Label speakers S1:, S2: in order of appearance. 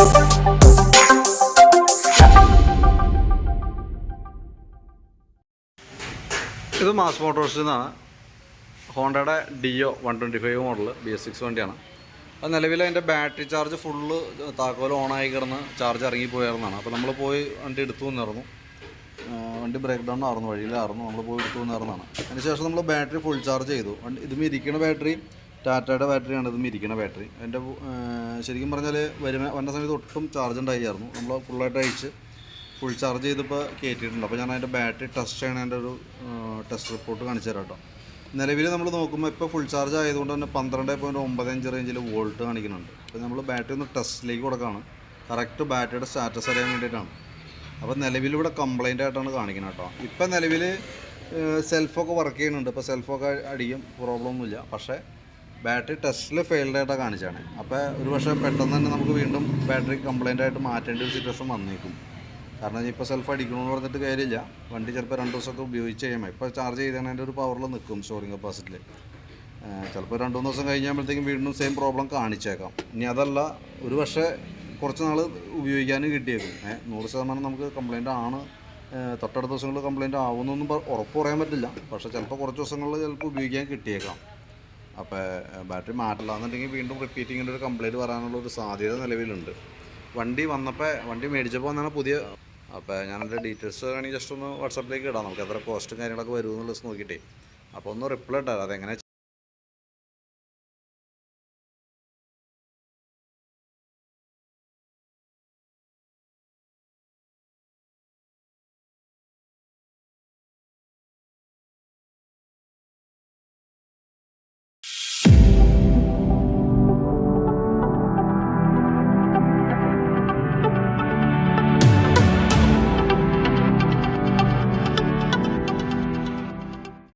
S1: ഇത് മാസ് മോട്ടോഴ്സിൽ നിന്നാണ്. ഹോണ്ടയുടെ Dio one twenty five model B S six വണ്ടിയാണ്. അത് നിലവിൽ അതിന്റെ ബാറ്ററി ചാർജ് ഫുള്ള് താക്കോൽ ഓണായി കിടന്ന് ചാർജ് ഇറങ്ങിപ്പോയായിരുന്നാണ് അപ്പോൾ നമ്മൾ പോയി വണ്ടി എടുത്തു വന്നിരുന്നു. വണ്ടി ബ്രേക്ക് ഡൗൺ ആയിരുന്നു വഴിയിലായിരുന്നു. നമ്മൾ പോയി എടുത്തു വന്നിരുന്നാണ് അതിനുശേഷം നമ്മൾ ബാറ്ററി ഫുൾ ചാർജ് ചെയ്തു. വണ്ടി ഇതും ഇരിക്കുന്ന ബാറ്ററി ടാറ്റയുടെ ബാറ്ററിയാണ് ഇതും ഇരിക്കുന്ന ബാറ്ററി. അതിന്റെ ശരിക്കും പറഞ്ഞാൽ വരുന്ന വന്ന സമയത്ത് ഒട്ടും ചാർജ് ഉണ്ടായിരുന്നു നമ്മൾ ഫുള്ളായിട്ട് അയച്ച് ഫുൾ ചാർജ് ചെയ്തിപ്പോൾ കയറ്റിയിട്ടുണ്ട് അപ്പോൾ ഞാൻ അതിന്റെ ബാറ്ററി ടെസ്റ്റ് ചെയ്യണതിന്റെ ഒരു ടെസ്റ്റ് റിപ്പോർട്ട് കാണിച്ചു തരാം കേട്ടോ നിലവിൽ നമ്മൾ നോക്കുമ്പോൾ ഇപ്പോൾ ഫുൾ ചാർജ് ആയതുകൊണ്ട് തന്നെ പന്ത്രണ്ട് പോയിന്റ് ഒമ്പത് അഞ്ച് റേഞ്ചിൽ വോൾട്ട് കാണിക്കുന്നുണ്ട്. അപ്പോൾ നമ്മൾ ബാറ്ററി ഒന്ന് ടെസ്റ്റിലേക്ക് കൊടുക്കുകയാണ് കറക്റ്റ് ബാറ്ററിയുടെ സ്റ്റാറ്റസ് അറിയാൻ വേണ്ടിയിട്ടാണ്. അപ്പോൾ നിലവിലിവിടെ കംപ്ലൈന്റ് ആയിട്ടാണ് കാണിക്കുന്നത് കേട്ടോ. ഇപ്പം നിലവിൽ സെൽഫൊക്കെ വർക്ക് ചെയ്യുന്നുണ്ട്. ഇപ്പോൾ സെൽഫൊക്കെ അടിക്കും. പ്രോബ്ലം ഒന്നുമില്ല. പക്ഷേ ബാറ്ററി ടെസ്റ്റിൽ ഫെയിൽഡ് ആയിട്ടാണ് കാണിച്ചാണ് അപ്പോൾ ഒരു പക്ഷേ പെട്ടെന്ന് തന്നെ നമുക്ക് വീണ്ടും ബാറ്ററി കംപ്ലൈന്റ് ആയിട്ട് മാറ്റേണ്ട ഒരു സിറ്റുവേഷൻ വന്നേക്കും. കാരണം ഇപ്പോൾ സെൽഫ് അടിക്കണമെന്ന് പറഞ്ഞിട്ട് കാര്യമില്ല. വണ്ടി ചിലപ്പോൾ രണ്ട് ദിവസമൊക്കെ ഉപയോഗിച്ച് കഴിയുമ്പോൾ ഇപ്പോൾ ചാർജ് ചെയ്താണ് അതിന്റെ ഒരു പവറിൽ നിൽക്കും സ്റ്റോറിങ് കപ്പാസിറ്റിയിൽ ചിലപ്പോൾ രണ്ട് മൂന്ന് ദിവസം കഴിഞ്ഞാകുമ്പോഴത്തേക്കും വീണ്ടും സെയിം പ്രോബ്ലം കാണിച്ചേക്കാം. ഇനി അതല്ല ഒരു പക്ഷേ കുറച്ച് നാൾ ഉപയോഗിക്കാനും കിട്ടിയേക്കും. നൂറ് ശതമാനം നമുക്ക് കംപ്ലൈന്റ് ആണ്. തൊട്ടടുത്ത ദിവസങ്ങളിൽ കംപ്ലൈന്റ് ആവുമെന്നൊന്നും പ- ഉറപ്പ് പറയാൻ പറ്റില്ല. പക്ഷേ ചിലപ്പോൾ കുറച്ച് ദിവസങ്ങളിൽ ചിലപ്പോൾ ഉപയോഗിക്കാൻ കിട്ടിയേക്കാം. അപ്പോൾ ബാറ്ററി മാറ്റില്ല എന്നുണ്ടെങ്കിൽ വീണ്ടും ഇങ്ങനെ ഒരു കംപ്ലൈന്റ് വരാനുള്ള ഒരു സാധ്യത നിലവിലുണ്ട്. വണ്ടി വന്നപ്പോൾ വണ്ടി മേടിച്ചപ്പോൾ എന്നാണ് പുതിയ അപ്പോൾ ഞാൻ എന്റെ ഡീറ്റെയിൽസ് വേണമെങ്കിൽ ജസ്റ്റ് ഒന്ന് വാട്സാപ്പിലേക്ക് ഇടാം. നമുക്ക് എത്ര കോസ്റ്റും കാര്യങ്ങളൊക്കെ വരുമെന്നുള്ളത് നോക്കിയിട്ടേ. അപ്പോൾ ഒന്ന് റിപ്ലൈ ഇട്ടാൽ അതെങ്ങനെ